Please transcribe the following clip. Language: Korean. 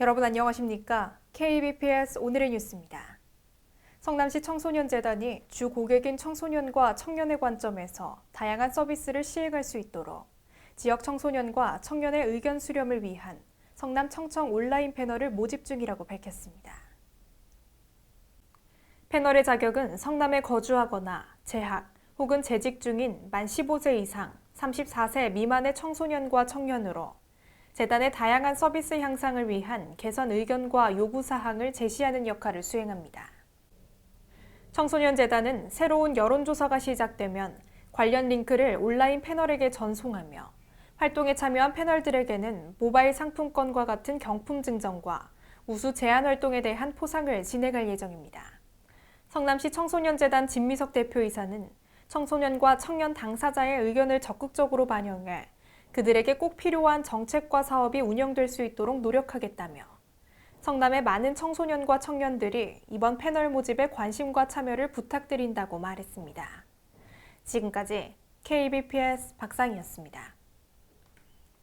여러분 안녕하십니까? KBPS 오늘의 뉴스입니다. 성남시 청소년재단이 주 고객인 청소년과 청년의 관점에서 다양한 서비스를 시행할 수 있도록 지역 청소년과 청년의 의견 수렴을 위한 성남 청청 온라인 패널을 모집 중이라고 밝혔습니다. 패널의 자격은 성남에 거주하거나 재학 혹은 재직 중인 만 15세 이상 34세 미만의 청소년과 청년으로 재단의 다양한 서비스 향상을 위한 개선 의견과 요구 사항을 제시하는 역할을 수행합니다. 청소년 재단은 새로운 여론조사가 시작되면 관련 링크를 온라인 패널에게 전송하며 활동에 참여한 패널들에게는 모바일 상품권과 같은 경품 증정과 우수 제안 활동에 대한 포상을 진행할 예정입니다. 성남시 청소년재단 진미석 대표이사는 청소년과 청년 당사자의 의견을 적극적으로 반영해 그들에게 꼭 필요한 정책과 사업이 운영될 수 있도록 노력하겠다며 성남의 많은 청소년과 청년들이 이번 패널 모집에 관심과 참여를 부탁드린다고 말했습니다. 지금까지 KBPS 박상이었습니다.